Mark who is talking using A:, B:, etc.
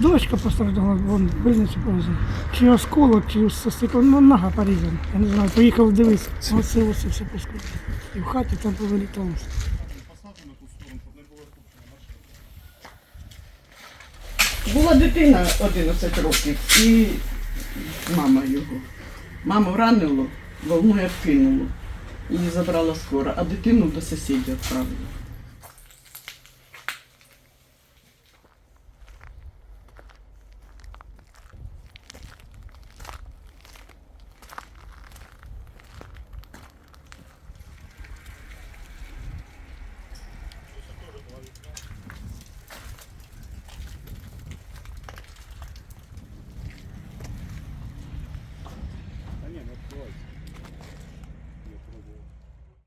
A: Дочка пострадала, вон в больницю повезли. Чи осколок, чи со ну нога порізана. Я не знаю, поїхав дивитися. Оце оце все поскочило. І в хаті там повилітало.
B: Була дитина 11 років і мама його. Маму ранило, волною кинуло. Її забрала скоро, а дитину до сусідів відправила.